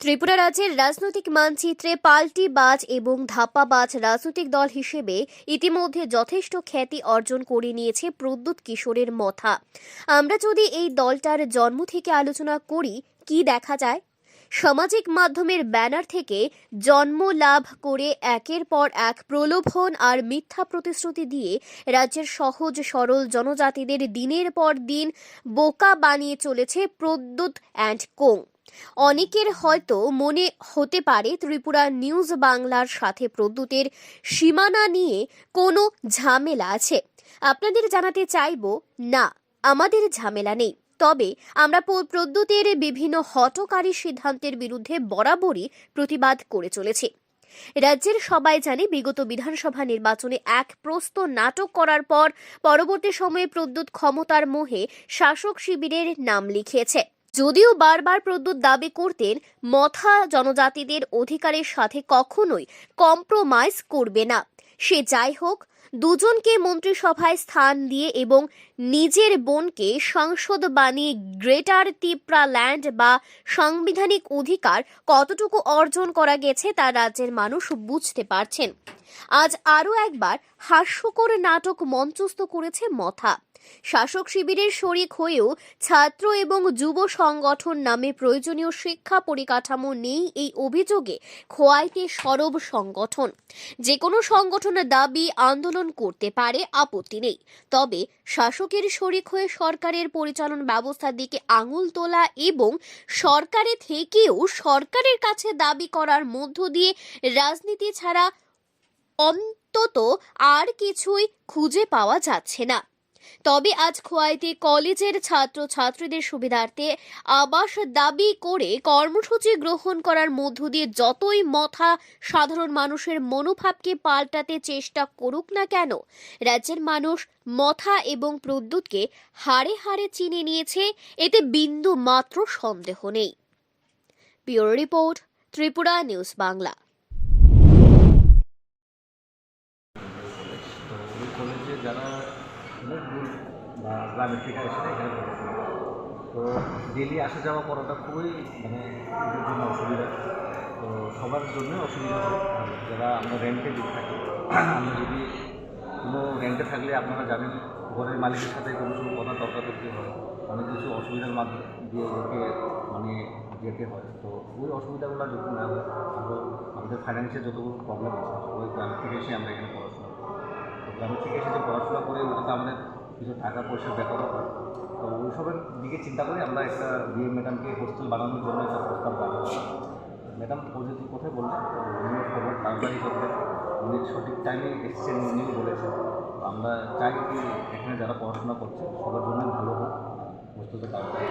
ত্রিপুরা রাজ্যের রাজনৈতিক মানচিত্রে পাল্টি বাজ এবং ধাপ্পাবাজ রাজনৈতিক দল হিসেবে ইতিমধ্যে যথেষ্ট খ্যাতি অর্জন করে নিয়েছে প্রদ্যুৎ কিশোরের মথা। আমরা যদি এই দলটার জন্ম থেকে আলোচনা করি, কি দেখা যায়? সামাজিক মাধ্যমের ব্যানার থেকে জন্ম লাভ করে একের পর এক প্রলোভন আর মিথ্যা প্রতিশ্রুতি দিয়ে রাজ্যের সহজ সরল জনজাতিদের দিনের পর দিন বোকা বানিয়ে চলেছে প্রদ্যুৎ অ্যান্ড কোং। অনেকের হয়তো মনে হতে পারে ত্রিপুরা নিউজ বাংলার সাথে প্রদ্যুতের সীমানা নিয়ে কোনো ঝামেলা আছে। আপনাদের জানাতে চাইব, না, আমাদের ঝামেলা নেই। তবে আমরা প্রদ্যুতের বিভিন্ন হটকারী সিদ্ধান্তের বিরুদ্ধে বরাবরই প্রতিবাদ করে চলেছি। রাজ্যের সবাই জানে বিগত বিধানসভা নির্বাচনে এক প্রস্ত নাটক করার পর পরবর্তী সময়ে প্রদ্যুৎ ক্ষমতার মোহে শাসক শিবিরের নাম লিখিয়েছে। যদিও বারবার প্রদ্যুৎ দাবি করতেন, মথা জনজাতিদের অধিকারের সাথে কখনোই কম্প্রোমাইজ করবে না। সে যাই হোক দুজনকে মন্ত্রিসভায় স্থান দিয়ে এবং নিজের বোনকে সংসদ বানিয়ে গ্রেটার তিপ্রা ল্যান্ড বা সাংবিধানিক অধিকার কতটুকু অর্জন করা গেছে তা রাজ্যের মানুষ বুঝতে পারছেন। আজ আরও একবার হাস্যকর নাটক মঞ্চস্থ করেছে মথা। শাসক শিবিরের শরিক হয়েও ছাত্র এবং যুব সংগঠন নামে প্রয়োজনীয় শিক্ষা পরিকাঠামো নেই এই অভিযোগে খোয়াইতে সরব সংগঠন। যে কোনো সংগঠনের দাবি, আন্দোলন করতে পারে আপত্তি নেই। তবে শাসকের শরিক হয়ে সরকারের পরিচালন ব্যবস্থার দিকে আঙুল তোলা এবং সরকারে থেকেও সরকারের কাছে দাবি করার মধ্য দিয়ে রাজনীতি ছাড়া অন্তত আর কিছুই খুঁজে পাওয়া যাচ্ছে না। তবে আজ খোয়াইতে কলেজের ছাত্র ছাত্রীদের সুবিধার্থে আবাস দাবি করে কর্মসূচি গ্রহণ করার মধ্য দিয়ে যতই মথা সাধারণ মানুষের মনোভাবকে পাল্টাতে চেষ্টা করুক না কেন, রাজ্যের মানুষ মথা এবং প্রদ্যুৎকে হাড়ে হাড়ে চিনে নিয়েছে, এতে বিন্দু মাত্র সন্দেহ নেই। Bureau report Tripura news Bangla তো ওই কলেজে যারা অনেক দূর বা থেকে এসে এখানে পড়াশোনা তো ডেলি আসা যাওয়া করাটা খুবই মানে জন্য অসুবিধা। তো সবার জন্য অসুবিধা হয়। যারা আমরা রেন্টে দিয়ে থাকি, আমরা যদি কোনো রেন্টে থাকলে আপনারা জানেন, ঘরের মালিকের সাথে কোনো সময় কথা তর্কাতর্কি হয়। অনেক কিছু অসুবিধার মাধ্যমে দিয়ে ওকে মানে যেতে হয়। তো ওই অসুবিধাগুলো যদি না হয় আমরা আমাদের ফাইন্যান্সিয়াল যতগুলো প্রবলেম আছে, ওই গ্রাম থেকে এসে আমরা এখানে পড়াশোনা করি। তো গ্রামের থেকে এসে যে পড়াশোনা করে ওটা তো আমাদের কিছু টাকা পয়সা ব্যাপার হয় তো ওইসবের দিকে চিন্তা করে আমরা একটা বিএ ম্যাডামকে হোস্টেল বানানোর জন্য একটা প্রস্তাব বানাবো ম্যাডাম পজিটিভ কথাই বললেন তো উনি খবর তাড়াতাড়ি করবে। উনি সঠিক টাইমে এসছেন, উনিও বলেছেন। আমরা চাই কি এখানে যারা পড়াশোনা করছে, সবার জন্যই ভালো হোক। হোস্টেলটা তাড়াতাড়ি